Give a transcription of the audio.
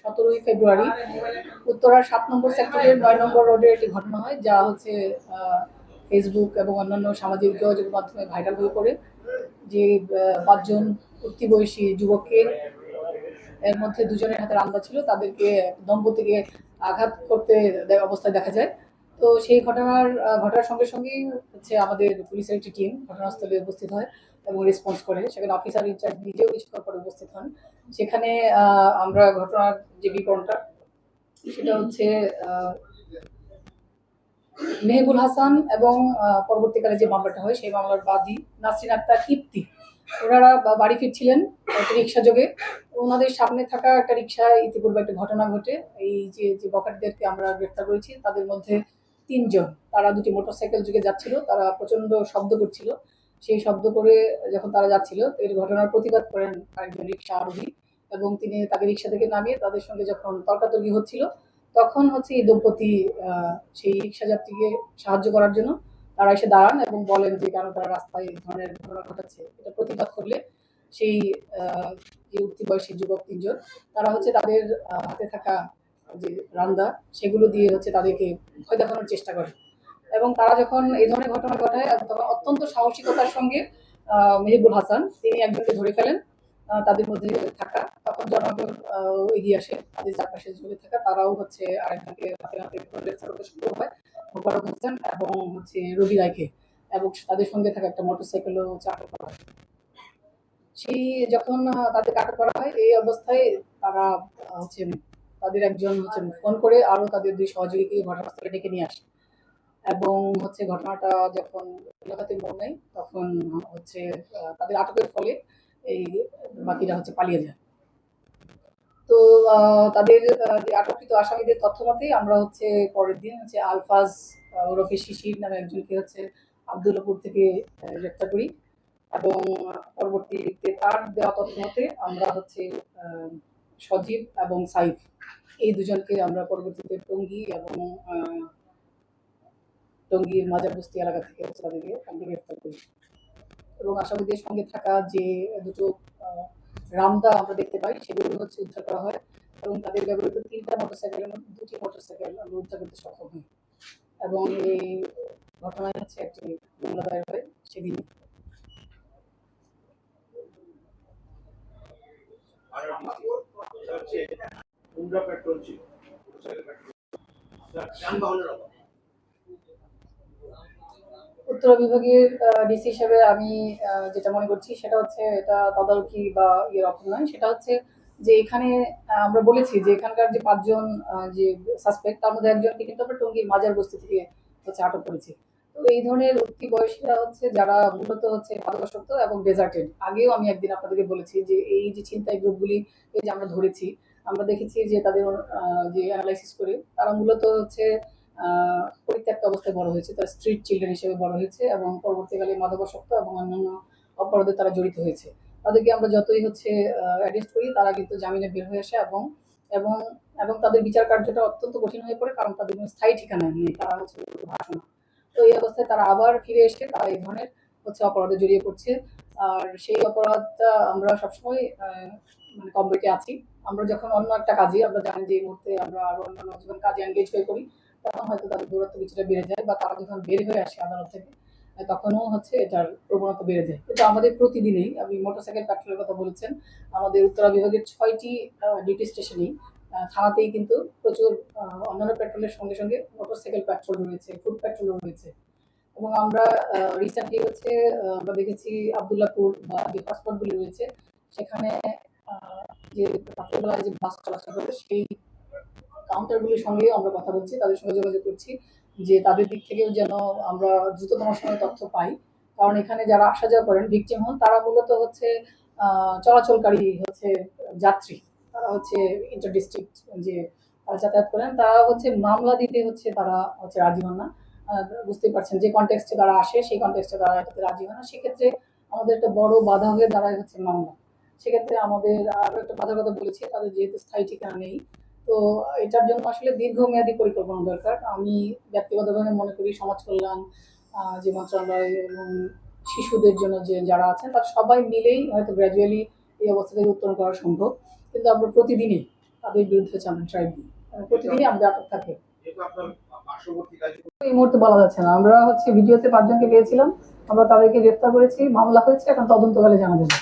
সতেরোই ফেব্রুয়ারি। উত্তরার সাত নম্বর সেক্টরের নয় নম্বর রোডে একটি ঘটনা হয়, যা হচ্ছে ফেসবুক এবং অন্যান্য সামাজিক যোগাযোগের মাধ্যমে ভাইরাল হয়ে পড়ে। যে পাঁচজন উঠতি বয়সী যুবককে এর মধ্যে দুজনের হাতে রান্দা ছিল, তাদেরকে দম্পতিকে আঘাত করতে অবস্থায় দেখা যায়। তো সেই ঘটনার ঘটনার সঙ্গে সঙ্গেই হচ্ছে আমাদের পুলিশের একটি টিম ঘটনাস্থলে উপস্থিত হয় এবং রেসপন্স করে। সেখানে অফিসার ইনচার্জ নিজেও কিছুক্ষণ পরে উপস্থিত হন। সেখানে আমরা ঘটনার যে বিবরণটা, সেটা হচ্ছে মেহবুল হাসান এবং পরবর্তীকালে যে মামলাটা হয়, সেই মামলার বাদী নাসরিন আক্তার ইপ্তি ওনারা বাড়ি ফিরছিলেন রিক্সা যোগে। ওনাদের সামনে থাকা একটা রিক্সায় ইতিপূর্বে একটা ঘটনা ঘটে। এই যে যে বকাটিদেরকে আমরা গ্রেফতার করেছি, তাদের মধ্যে তিনজন। তারা দুটি মোটরসাইকেল যুগে যাচ্ছিল, তারা প্রচণ্ড শব্দ করছিল। সেই শব্দ করে যখন তারা যাচ্ছিল, এর ঘটনার প্রতিবাদ করেন একজন রিক্সা আরোহী। এবং তিনি তাকে রিক্সা থেকে নামিয়ে তাদের সঙ্গে যখন তর্কাতর্কি হচ্ছিল, তখন হচ্ছে এই দম্পতি সেই রিক্সা যাত্রীকে সাহায্য করার জন্য তারা এসে দাঁড়ান এবং বলেন যে কেন তারা রাস্তায় এই ধরনের ঘটনা ঘটাচ্ছে। এটা প্রতিবাদ করলে সেই যে উঠতি বয়সী যুবক তিনজন, তারা হচ্ছে তাদের হাতে থাকা যে রান্দা, সেগুলো দিয়ে হচ্ছে তাদেরকে ভয় দেখানোর চেষ্টা করে। এবং তারা যখন এই ধরনের ঘটনা ঘটায়, তখন অত্যন্ত সাহসিকতার সঙ্গে মেহবুল হাসান, তিনি একজনকে ধরে ফেলেন তাদের মধ্যে থাকা। তখন এগিয়ে আসে। তাদের চারপাশে ঝুলে থাকা তারাও হচ্ছে আরেকজনকে গ্রেফতার করতে শুরু হয় মোবারক হোসেন এবং হচ্ছে রবি রায়কে এবং তাদের সঙ্গে থাকা একটা মোটরসাইকেলও চাকর করা হয় সেই যখন আহ, তাদেরকে আটক করা হয় এই অবস্থায় তারা হচ্ছে তাদের একজন হচ্ছে ফোন করে আরও তাদের দুই সহযোগীকে ঘটনাস্থলে ডেকে নিয়ে আসে। এবং হচ্ছে ঘটনাটা যখন এলাকাতে মোড় নেয় তখন হচ্ছে তাদের আটকের ফলে এই বাকিরা হচ্ছে পালিয়ে যায়। তাদের যে আসামিদের তথ্য মতেই আমরা হচ্ছে পরের দিন হচ্ছে আলফাজ ওরফে শিশির নামে একজনকে হচ্ছে আবদুল্লাপুর থেকে গ্রেপ্তার করি। এবং পরবর্তীতে তার দেওয়া তথ্য মতে আমরা হচ্ছে সজীব এবং সাইফ, এই দুজনকে আমরা পরবর্তীতে টঙ্গী এবং টঙ্গীর মাজার বস্তি এলাকা থেকে হচ্ছে তাদেরকে আমরা গ্রেফতার করি। এবং আসামিদের সঙ্গে থাকা যে দুটো রামদা আমরা দেখতে পাই, সেগুলো হচ্ছে উদ্ধার করা হয় এবং তাদের ব্যবহৃত তিনটা মোটরসাইকেলের মধ্যে দুটি মোটরসাইকেল আমরা উদ্ধার করতে সক্ষম হই। এবং এই ঘটনায় হচ্ছে একটি মামলা দায়ের হয় সেদিন। পেট্রোল। যানবাহনের অভাব। উত্তর বিভাগের ডিসি হিসেবে আমি যেটা মনে করছি সেটা হচ্ছে এটা তদারকি বা ইয়ের অর্থ নয়। সেটা হচ্ছে যে এখানে আমরা বলেছি যে এখানকার যে পাঁচজন যে সাসপেক্ট তার মধ্যে একজনকে কিন্তু আমরা টঙ্গীর মাজার বস্তি থেকে হচ্ছে আটক করেছি। তো এই ধরনের উঠতি বয়সীরা হচ্ছে যারা মূলত হচ্ছে মাদকাসক্ত এবং ডেজার্টেড আগেও আমি একদিন আপনাদেরকে বলেছি যে এই যে ছিনতাই গ্রুপগুলি যে আমরা ধরেছি, আমরা দেখেছি যে তাদের যে অ্যানালাইসিস করে তারা মূলত হচ্ছে পরিত্যক্ত অবস্থায় বড় হয়েছে, তারা স্ট্রিট চিলড্রেন হিসেবে বড় হয়েছে এবং পরবর্তীকালে মাদকাসক্ত এবং অন্যান্য অপরাধে তারা জড়িত হয়েছে। তাদেরকে আমরা যতই হচ্ছে অ্যারেস্ট করি, তারা কিন্তু জামিনে বের হয়ে আসে এবং এবং এবং তাদের বিচার কার্যটা অত্যন্ত কঠিন হয়ে পড়ে, কারণ তাদের কোনো স্থায়ী ঠিকানা নেই, তারা হচ্ছে ভাষণ। তো এই অবস্থায় তারা আবার ফিরে এসে তারা এই ধরনের হচ্ছে অপরাধে জড়িয়ে পড়ছে। আর সেই অপরাধটা আমরা সবসময় মানে কমবেটে আছি। আমরা যখন অন্য একটা কাজে, আমরা জানি যে এই মুহূর্তে আমরা আরও অন্যান্য কাজে এঙ্গেজ হয়ে পড়ি তখন হয়তো তাদের দূরত্ব কিছুটা বেড়ে যায় বা তারা যখন বের হয়ে আসে আদালত থেকে তখনও হচ্ছে এটার প্রবণতা বেড়ে যায়। কিন্তু আমাদের প্রতিদিনই, আপনি মোটরসাইকেল পেট্রোলের কথা বলেছেন, আমাদের উত্তরা বিভাগের ছয়টি ডিউটি স্টেশনেই থানাতেই কিন্তু প্রচুর অন্যান্য পেট্রোলের সঙ্গে সঙ্গে মোটরসাইকেল পেট্রোল রয়েছে, ফুড পেট্রোলও রয়েছে। এবং আমরা রিসেন্টলি হচ্ছে আমরা দেখেছি আবদুল্লাপুর বা যে হটস্পটগুলি রয়েছে, সেখানে যে রাত্রেবেলায় যে বাস চলাচল করে, সেই কাউন্টারগুলির সঙ্গেও আমরা কথা বলছি তাদের সঙ্গে যোগাযোগ করছি যে তাদের দিক থেকেও যেন আমরা দ্রুততম সময়ে তথ্য পাই। কারণ এখানে যারা আসা যাওয়া করেন ভিকটিম হন তারা মূলত হচ্ছে চলাচলকারী হচ্ছে যাত্রী। তারা হচ্ছে ইন্টার ডিস্ট্রিক্ট যে তারা যাতায়াত করেন তারা হচ্ছে মামলা দিতে হচ্ছে তারা হচ্ছে রাজি হন না। আহ, বুঝতেই পারছেন যে কনটেক্সটে তারা আসে সেই কনটেক্সটে তারা এটাতে রাজি হয় না। সেক্ষেত্রে আমাদের একটা বড় বাধা হয়ে দাঁড়ায় হচ্ছে মামলা। সেক্ষেত্রে আমাদের আরও একটা বাধার কথা বলেছি তাদের যেহেতু স্থায়ী ঠিকানা নেই তো এটার জন্য আসলে দীর্ঘমেয়াদী পরিকল্পনা দরকার। আমি ব্যক্তিগতভাবে মনে করি সমাজ কল্যাণ যে মন্ত্রণালয় এবং শিশুদের জন্য যে যারা আছেন তারা সবাই মিলেই হয়তো গ্র্যাজুয়ালি এই অবস্থা থেকে উত্তরণ করা সম্ভব। কিন্তু আমরা প্রতিদিনই তাদের বিরুদ্ধে হচ্ছে আমরা ট্রাই দিই প্রতিদিনই আমাদের আটক থাকে। এই মুহূর্তে বলা যাচ্ছে না। আমরা হচ্ছে ভিডিওতে পাঁচজনকে পেয়েছিলাম। আমরা তাদেরকে গ্রেফতার করেছি। মামলা হয়েছে এখন তদন্তকালে জানা যাবে।